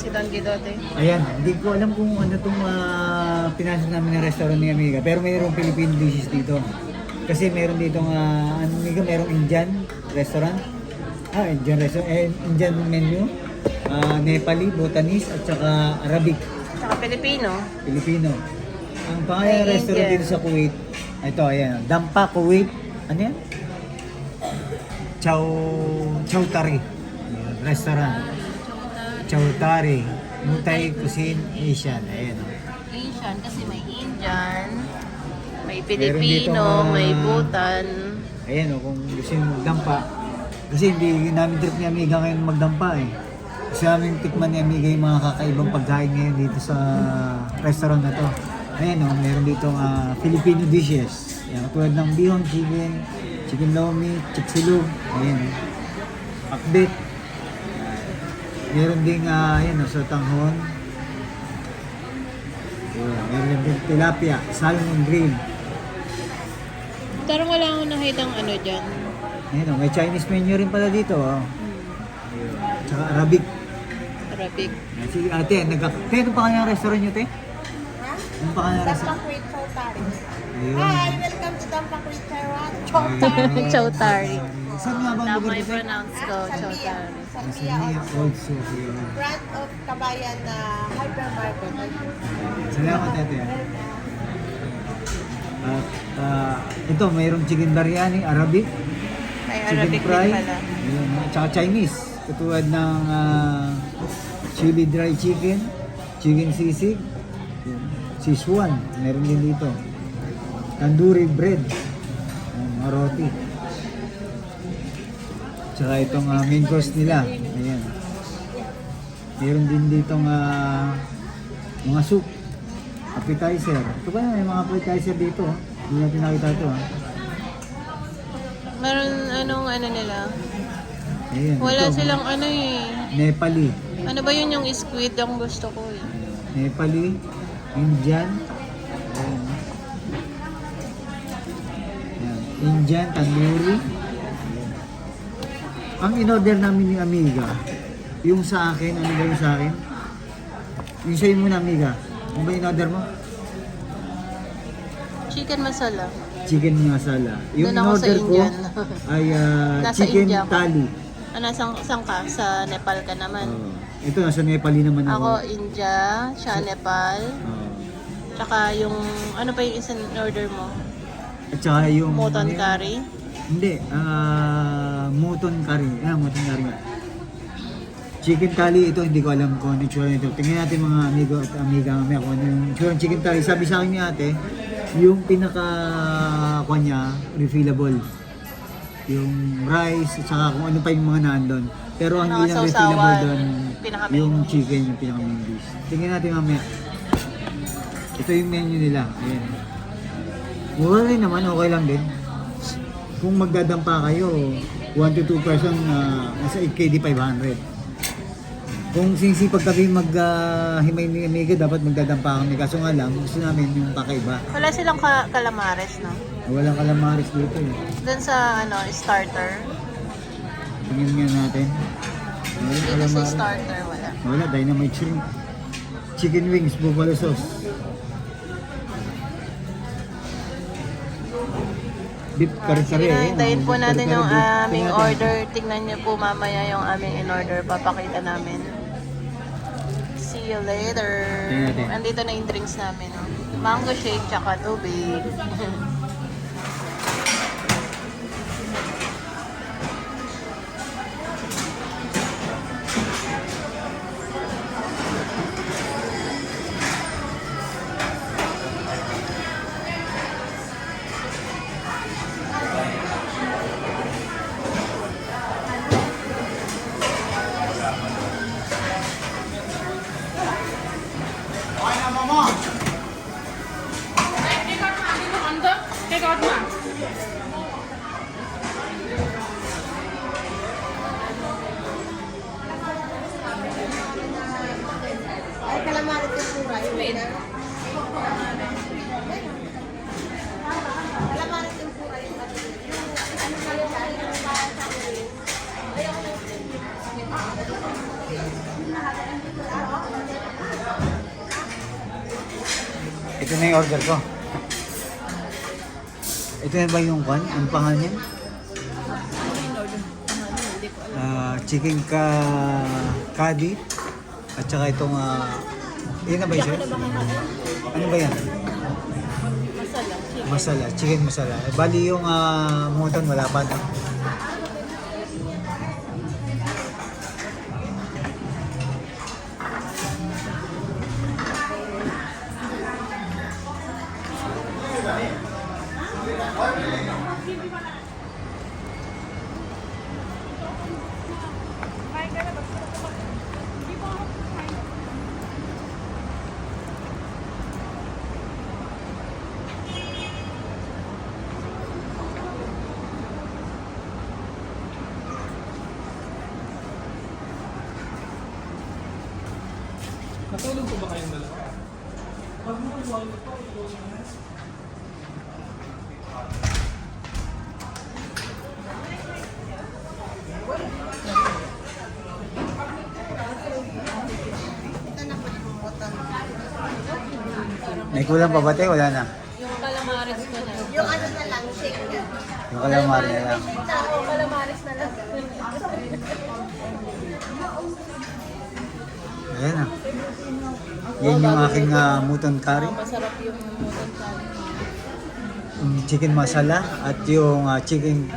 si Don Guidote. Ayan, hindi ko alam kung ano itong uh, pinasok namin na restaurant ni Amiga. Pero mayroong Philippine dishes dito. Kasi meron dito nga, ano Amiga, merong Indian restaurant. Ah, Indian restaurant. Eh, Indian menu. ah, Nepali, Bhutanese, at saka Arabic, Tsaka Pilipino. Filipino. Ang pangalan ng restaurant Indian. dito sa Kuwait, ito, ayan, Dampa Kuwait. Ano yan? Chow, Chow Tari. Restaurant. Chow Tari. Mutai Cuisine Asian. Ayan. oh. Asian kasi may Indian, may Pilipino, mga- may Bhutan. Ayan o, kung gusto nyo magdampa. Kasi hindi namin trip ni Amiga ngayon magdampa eh. Gusto namin tikman ni Amiga yung mga kakaibang pagkain ngayon dito sa restaurant na to. Ayan o, meron dito uh, Filipino dishes. Ayan, tulad ng bihon, chicken, chicken lomi, chipsilog. Ayan o. Akbit. Meron ding, uh, ayan o, sa tanghon. Ayan, meron din tilapia, salmon grill. Pero wala akong nakitang ano dyan. Ayan o, may Chinese menu rin pala dito. Oh. Tsaka Arabic. Arabic. Sige, ate, nagka... Te, ano pa kanyang restaurant nyo, te? Ano pa kanyang restaurant? Dampakwit Chowtari. Ayun. Hi, welcome to Dampakwit Taiwan. Ayun. Chowtari. Saan nga ba ang Tama lugar yung dito? pronounce ko, Chowtari. Sa Samia Mia also. also. Ayun. Brand of Kabayan na hypermarket. Salamat, ate. At ah, ito, mayroong chicken biryani, Arabic, May chicken Arabic fry, din pala. ayun, tsaka Chinese. Katulad ng ah, chili dry chicken, chicken sisig, yun, Sichuan, meron din dito. Tandoori bread, ayun, mga roti. Tsaka itong ah, main course nila, ayan. Meron din dito uh, mga soup, appetizer. Ito ba may mga appetizer dito? Hindi natin nakita ito. ah. Meron anong ano nila? Ayan, Wala ito, silang ano eh. Nepali. Ano ba yun yung squid ang gusto ko eh. Nepali, Indian. Ayan. Ayan. Indian, tandoori. Ang in-order namin ni Amiga, yung sa akin, ano ba yung sa akin? Yung sa'yo muna, Amiga. Ano ba in-order mo? Chicken masala. Chicken masala. Yung Doon ako sa in-order ko Indian. ay ah, Nasa chicken India ako. tali. Ano, sang, sang ka? Sa Nepal ka naman. Oo. ito, nasa Nepali naman ako. Ako, India, siya Nepal. Oo. Tsaka yung, ano pa yung isang order mo? At saka yung... Moton ano yun? curry. Hindi, ah muton curry. Ah, muton curry nga. Chicken curry, ito hindi ko alam kung ano yung tsura nito. Tingnan natin mga amigo at amiga mamaya kung ano yung tsura ng chicken curry. Sabi sa akin ni ate, yung pinaka kuha niya, refillable. Yung rice, at saka kung ano pa yung mga nandun. Pero ang Mga hindi lang refillable doon, pinaka-main yung dish. chicken, yung pinaka main dish. Tingnan natin mamaya. Ito yung menu nila. Ayan. Mura rin naman, okay lang din. Kung magdadampa kayo, 1 to 2 person, uh, nasa 8KD 500. Kung sinisipag kami maghimay ni Amiga, dapat magdadampa kami. Kaso nga lang, gusto namin yung kakaiba. Wala silang ka- calamares, no? Walang kalamaris dito eh. Doon sa, ano, starter. Tingnan nga natin. Walang Dito sa starter, wala. Wala, dynamite shrimp. Chicken wings, buffalo sauce. Beef kare-kare. Sige eh. hintayin po natin yung aming order. Tingnan niyo po mamaya yung aming in-order. Papakita namin. See you later. Tingnan natin. Andito na yung drinks namin. No? Mango shake tsaka tubig. Ito na yung order ko. Ito na ba yung kwan? Ang pangalan niyan? Ah, chicken ka kadi at saka itong ah yun na ba yun? Ano ba yan? Masala. Masala, chicken masala. Eh, bali yung ah muton wala pa. No? May kulang pa ba tayo? Wala na. Yung calamares ko na. Yung ano na lang, shake na. Yung calamari na lang. Yung calamares na lang. Ayan na. Yan yung aking ah, muton curry. Masarap yung muton curry. yung chicken masala at yung ah, chicken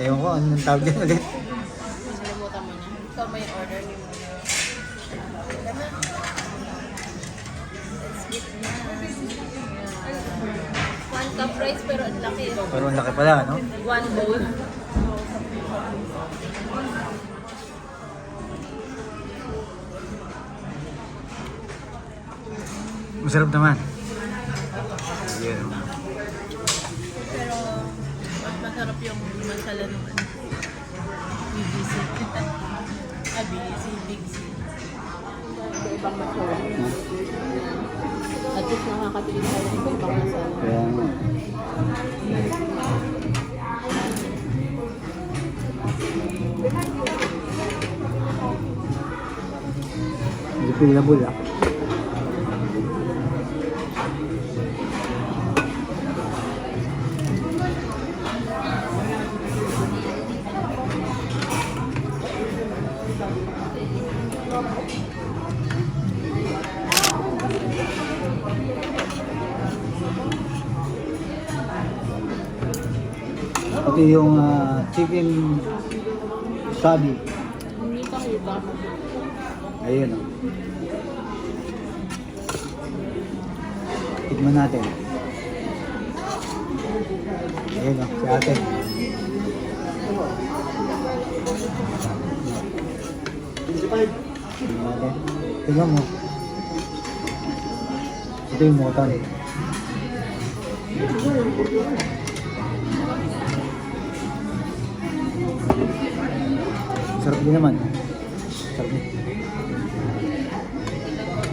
ewan ko anong tawag din ulit Sinalimutan mo niya. Ikaw may order ni mo. One cup rice pero ang laki. pero ang laki pala no One bowl. Masarap naman Ayan. Pero mas masarap yung masala ng ano. BBC. ah, BBC, Big C. Iba-ibang masala. At least nakakatilig tayo ng iba-ibang masala. kaya nga hindi pinabul Ito yung ah, chicken sabi. Hindi pa kita. Ayun oh. Tikman natin. Ayun oh, si ate. Tingnan natin. Tingnan mo. Ito yung motan. Sarap din naman. Sarap din.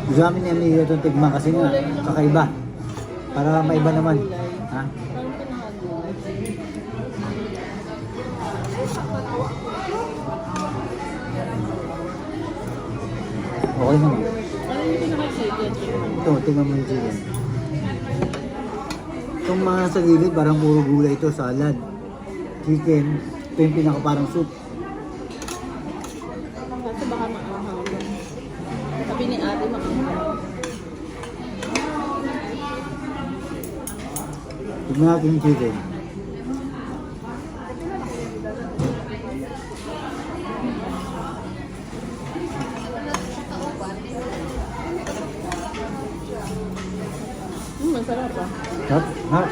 Gusto namin ni Amigo itong tigman kasi nga kakaiba. Para maiba naman. Ha? Okay naman. Ito, tingnan mo yung chicken. Itong mga sa gilid, parang puro gulay ito, salad. Chicken, ito yung pinaka parang soup. Kasi baka maanghang. Sabi ni ate maanghang. Tignan natin yung chicken. Hmm, masarap ah. Hap, hap.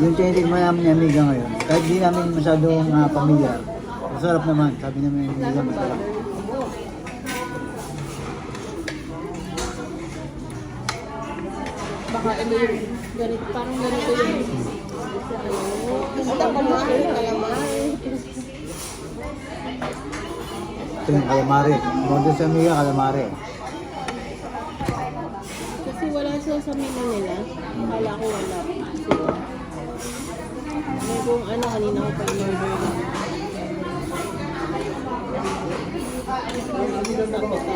Yung tinitigman namin ni Amiga ngayon, kahit di namin masyadong uh, pamilyar, masarap naman. Sabi namin ni Amiga, masarap. Ano yung ganito, parang ganito yung Ang calamari, calamari. Ito yung calamari. Model sa Amiga, calamari. Kasi wala sila sa menu nila. Akala ko wala sila. May kung ano, kanina ko pa in-order na. Yung appetizer sa Beef.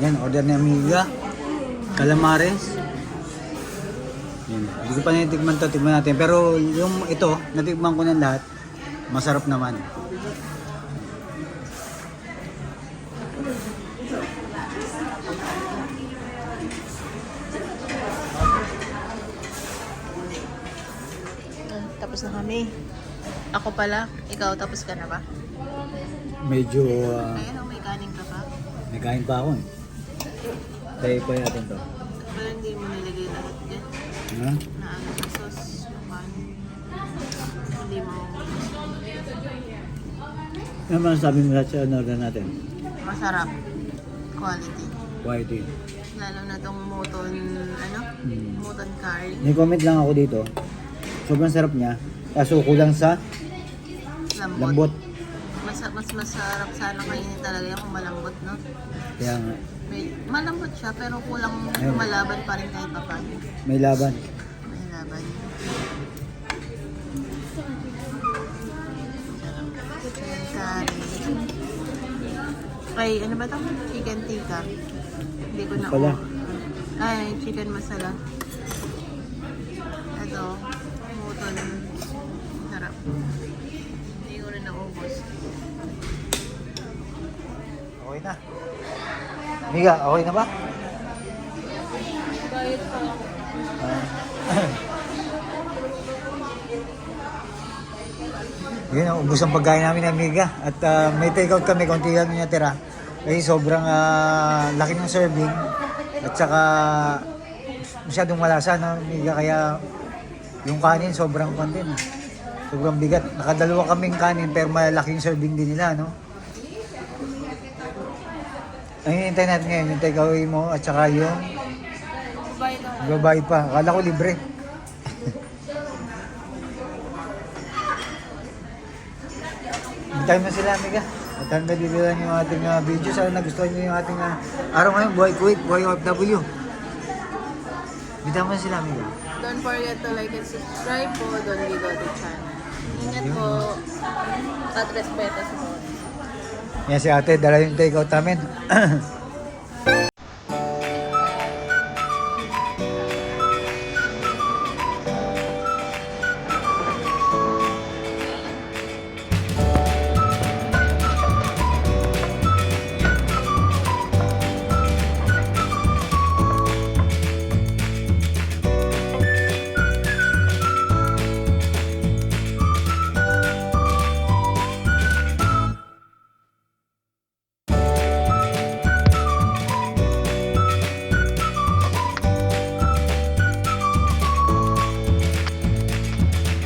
Yan, order ni Amiga. Calamares. Hindi ko pa natikman to, tikman natin. Pero yung ito, natikman ko ng lahat. Masarap naman. Ah, tapos na kami. Ako pala, ikaw tapos ka na ba? Medyo, uh, Ay, ano, may kanin ka pa? nagkain pa ako. eh. Tayo pa natin to. Pero hindi mo nilagay lahat yan. Ha? Na ano, sa sauce, yung. Ano sabi mo sa order natin? Masarap. Quality. Quality. Lalo na tong moton, ano? Hmm. Moton curry. May comment lang ako dito. Sobrang sarap niya. Kaso kulang sa Lambot. lambot. Mas, mas masarap sana kainin talaga yung malambot, no? Kaya nga, May, malambot siya, pero kulang Ayun. malaban pa rin kahit pa may laban. May laban. Ay, ano ba ito? Chicken tikka. Hindi ko na Pala. Ay, chicken masala. Ito, muton. Sarap. Hindi ko rin naubos. Okay na. Miga, okay na ba? Diet pa ako. Yun, ubus ang pagkain namin ng Miga. At ah, may take out kami, konti lang yung natira. Kasi sobrang ah, laki ng serving. At saka masyadong malasa, no, Miga. Kaya yung kanin sobrang konti. No? Sobrang bigat. Nakadalawa kaming kanin pero malaking serving din nila, no? Ang hinihintay natin ngayon, yung take away mo at saka yung Bye ka. babayad pa. Akala ko libre. Hintayin mo sila, amiga. At hanggang dito lang yung ating uh, video. Sana nagustuhan nyo yung ating uh, araw ngayon. Buhay Kuwait, buhay OFW. Hintayin mo sila, amiga. Don't forget to like and subscribe po Don Bigote channel. Ingat po. At respeto sa mga. Yan si ate, dala yung take out.